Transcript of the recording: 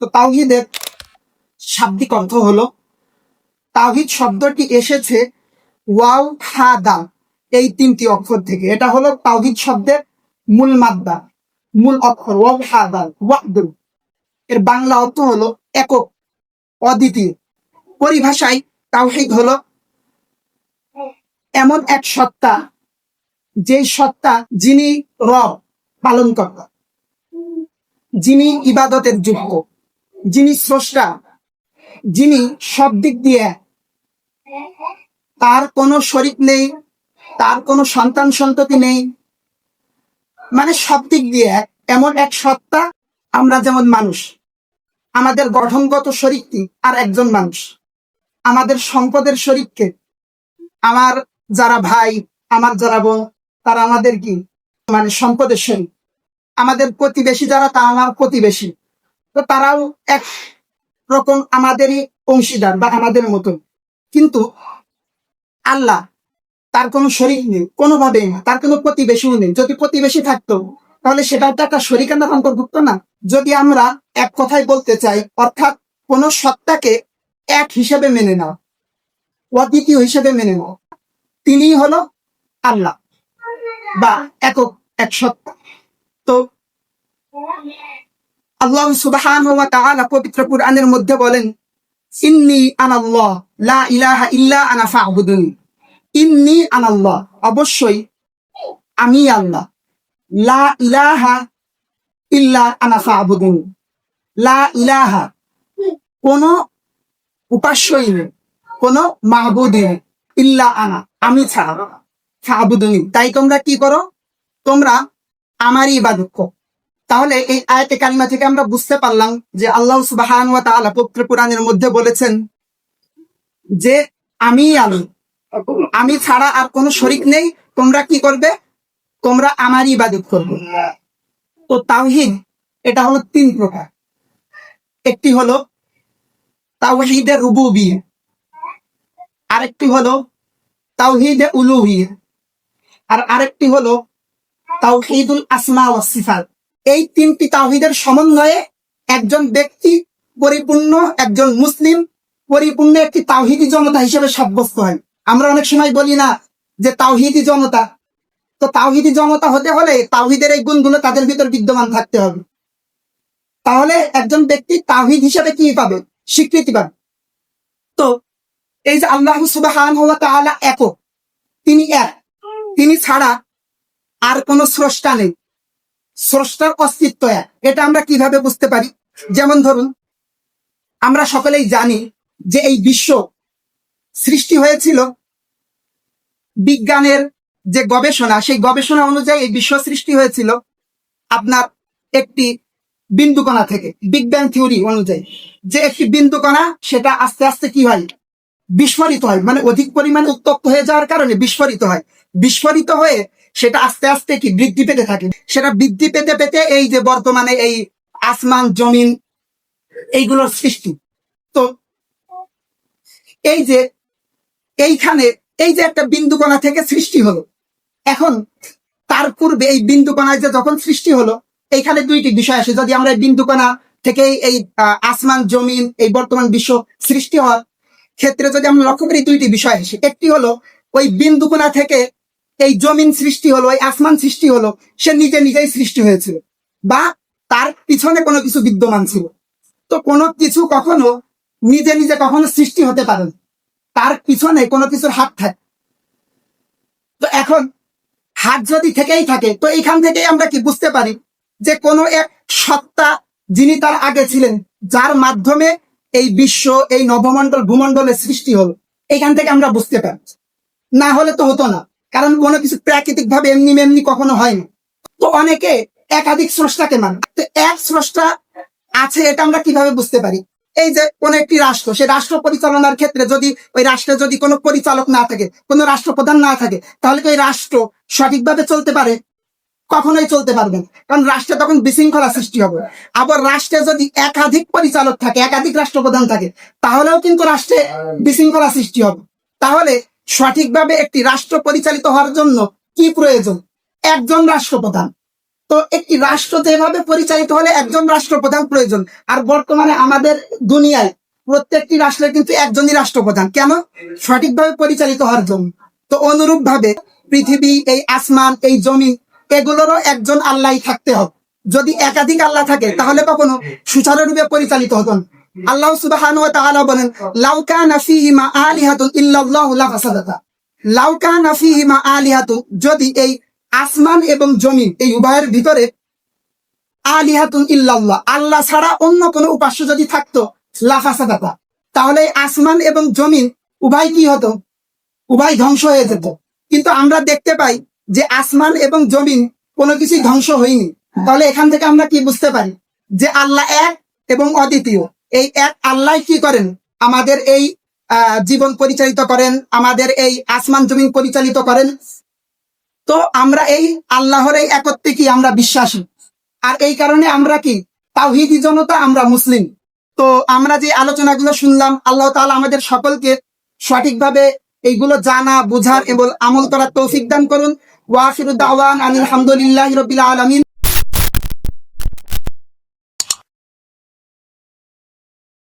তো তাওহিদের শাব্দিক অর্থ হলো, তাওহিদ শব্দটি এসেছে ওয়াও, হা দাল এই তিনটি অক্ষর থেকে। এটা হলো তাওহিদ শব্দের মূল মাদ্দা, মূল অক্ষর, ওয়াও, হা দাল ওয়াহদুল এর বাংলা অর্থ হলো একক, অদ্বিতীয়। পরিভাষায় তাওহিদ হলো এমন এক সত্তা যে সত্তা যিনি রব পালন কর্তা যিনি ইবাদতের যোগ্য। যিনি স্রষ্টা, যিনি সব দিক দিয়ে তার কোনো শরীক নেই, তার কোনো সন্তান সন্ততি নেই। মানে সব দিক দিয়ে এমন এক সত্তা আমরা যেমন মানুষ, আমাদের গঠনগত শরীরটি আর একজন মানুষ। আমাদের সম্পদের শরীরকে, আমার যারা ভাই, আমার যারা বোন, তারা আমাদের কি? মানে সম্পদের শরীর। আমাদের প্রতিবেশী যারা, তা আমার প্রতিবেশী। তো তারাও এক রকম আমাদেরই অংশীদার বা আমাদের মতো কিন্তু আল্লাহ তার কোনো শরীর নেই কোনোভাবে না। তার কোনো প্রতিবেশীও নেই। যদি প্রতিবেশী থাকতো, তাহলে সেটা তো একটা শরিকান্দার অন্তর্ভুক্ত না। যদি আমরা এক কথায় বলতে চাই, অর্থাৎ কোন সত্তাকে এক হিসেবে মেনে নাও, অদ্বিতীয় হিসেবে মেনে নাও তিনি হলো আল্লাহ বা একক এক সত্তা। তো আল্লাহ সুবহানাহু ওয়া তাআলা পবিত্র কুরআনের মধ্যে বলেন, ইন্নি আনাল্লাহ লা ইলাহা ইল্লা আনা ইন্নি আনাল্লাহ অবশ্যই আমি আল্লাহ। লা ইলাহা ইল্লা আনা ফা'বুদুনি। লা ইলাহা কোন উপাস্যই নেই, কোন মাহবুদ ইল্লা আনা, আমি ছাড়া ফা'বুদুনি। তাই তোমরা কি করো? তোমরা আমারই ইবাদত তাহলে এই আয়াতে কালিমা থেকে আমরা বুঝতে পারলাম যে আল্লাহ সুবাহান ওয়া তাআলা পবিত্র কোরআনের মধ্যে বলেছেন যে আমি আলো। আমি ছাড়া আর কোনো শরিক নেই। তোমরা কি করবে? তোমরা আমারই ইবাদত করবে। তো তাওহিদ, এটা হলো তিন প্রকার। একটি হলো তাওহিদে রুবুবিয়্যাহ আরেকটি হলো তাওহিদে উলুহিয়্যাহ আর আরেকটি হলো তাওহিদুল আসমা ওয়াস সিফাত। এই তিনটি তাহিদের সমন্বয়ে একজন ব্যক্তি পরিপূর্ণ, একজন মুসলিম পরিপূর্ণ একটি তাওহিদি জনতা হিসেবে সাব্যস্ত হয় আমরা অনেক সময় বলি না যে তাওহিদি জনতা। তো তাওহিদি জনতা হতে হলে তাওহিদের এই গুণগুলো তাদের ভিতর বিদ্যমান থাকতে হবে। তাহলে একজন ব্যক্তি তাওহিদ হিসেবে কি পাবে? স্বীকৃতি পাবে। তো এই যে আল্লাহ সুবাহান হওয়া তাআলা একক, তিনি এক। তিনি ছাড়া আর কোনো স্রষ্টা নেই। স্রষ্টার অস্তিত্ব এক। এটা আমরা কীভাবে বুঝতে পারি? যেমন ধরুন, আমরা সকলেই জানি যে এই বিশ্ব সৃষ্টি হয়েছিল বিজ্ঞানের যে গবেষণা, সেই গবেষণা অনুযায়ী এই বিশ্ব সৃষ্টি হয়েছিল আপনার একটি বিন্দুকণা থেকে বিগ ব্যাং থিওরি অনুযায়ী। যে একটি বিন্দুকণা, সেটা আস্তে আস্তে কি হয়? বিস্ফোরিত হয় মানে অধিক পরিমাণে উত্তপ্ত হয়ে যাওয়ার কারণে বিস্ফোরিত হয়। বিস্ফোরিত হয়ে সেটা আস্তে আস্তে কি বৃদ্ধি পেতে থাকে? সেটা বৃদ্ধি পেতে পেতে এই যে বর্তমানে এই আসমান, জমিন, এইগুলোর সৃষ্টি। তো এই যে এইখানে এই যে একটা বিন্দুকণা থেকে সৃষ্টি হলো। এখন তার পূর্বে এই বিন্দুকণায় যে যখন সৃষ্টি হলো, এইখানে দুইটি বিষয় আসে। যদি আমরা এই বিন্দুকণা থেকে এই আসমান, জমিন, এই বর্তমান বিশ্ব সৃষ্টি হওয়ার ক্ষেত্রে যদি আমরা লক্ষ্য করি, দুইটি বিষয় আসে। একটি হলো ওই বিন্দুকণা থেকে এই জমিন সৃষ্টি হলো, এই আসমান সৃষ্টি হলো, সে নিজে নিজেই সৃষ্টি হয়েছিল। বা তার পিছনে কোনো কিছু বিদ্যমান ছিল। তো কোনো কিছু কখনো নিজে নিজে কখনো সৃষ্টি হতে পারে না। তার পিছনে কোনো কিছুর হাত থাকে। তো এখন হাত যদি থেকেই থাকে, তো এইখান থেকেই আমরা কি বুঝতে পারি যে কোনো এক সত্তা যিনি তার আগে ছিলেন, যার মাধ্যমে এই বিশ্ব, এই নবমণ্ডল ভূমণ্ডলের সৃষ্টি হলো, এইখান থেকে আমরা বুঝতে পারি না হলে তো হতো না। কারণ কোনো কিছু প্রাকৃতিক ভাবে এমনি এমনি কখনো হয়নি। তো অনেকে একাধিক স্রষ্টাকে মানে। তো এক স্রষ্টা আছে এটা আমরা কীভাবে বুঝতে পারি? এই যে কোন একটি রাষ্ট্র, সে রাষ্ট্র পরিচালনার ক্ষেত্রে যদি ওই রাষ্ট্রে যদি কোনো পরিচালক না থাকে, কোনো রাষ্ট্রপ্রধান না থাকে, তাহলে কি ওই রাষ্ট্র সঠিকভাবে চলতে পারে? কখনোই চলতে পারবে না। কারণ রাষ্ট্রে তখন বিশৃঙ্খলা সৃষ্টি হবে। আবার রাষ্ট্রে যদি একাধিক পরিচালক থাকে, একাধিক রাষ্ট্রপ্রধান থাকে, তাহলেও কিন্তু রাষ্ট্রে বিশৃঙ্খলা সৃষ্টি হবে। তাহলে সঠিকভাবে একটি রাষ্ট্র পরিচালিত হওয়ার জন্য কি প্রয়োজন? একজন রাষ্ট্রপ্রধান। তো একটি রাষ্ট্র যেভাবে পরিচালিত হলে একজন রাষ্ট্রপ্রধান প্রয়োজন। আর বর্তমানে আমাদের দুনিয়ায় প্রত্যেকটি রাষ্ট্রের কিন্তু একজনই রাষ্ট্রপ্রধান। কেন? সঠিকভাবে পরিচালিত হওয়ার জন্য। তো অনুরূপ ভাবে পৃথিবী, এই আসমান, এই জমি এগুলোরও একজন আল্লাহ থাকতে হবে। যদি একাধিক আল্লাহ থাকে, তাহলে কখনো সুচারুরূপে পরিচালিত হতো না। আল্লাহ বলেন লাফাসাদাতা যদি এই আসমান এবং জমিন, এই উভয়ের ভিতরে আল্লাহ ছাড়া অন্য কোনো উপাস্য যদি থাকতো লাফাসাদাতা তাহলে আসমান এবং জমিন উভয় কি হতো? উভয় ধ্বংস হয়ে যেত। কিন্তু আমরা দেখতে পাই যে আসমান এবং জমিন কোনো কিছুই ধ্বংস হয়নি। তাহলে এখান থেকে আমরা কি বুঝতে পারি? যে আল্লাহ এক এবং অদ্বিতীয়। এই এক আল্লাহ কি করেন? আমাদের এই জীবন পরিচালিত করেন, আমাদের এই আসমান জমিন পরিচালিত করেন। তো আমরা এই আল্লাহর এই একত্রে কি আমরা বিশ্বাসী? আর এই কারণে আমরা কি? তাওহিদি জনতা আমরা মুসলিম। তো আমরা যে আলোচনাগুলো শুনলাম, আল্লাহ তাআলা আমাদের সকলকে সঠিকভাবে এইগুলো জানা, বোঝার এবং আমল করার তৌফিক দান করুন। ওয়াফিরুদ্দাওয়ান আলহামদুলিল্লাহ রবিল আলমিন।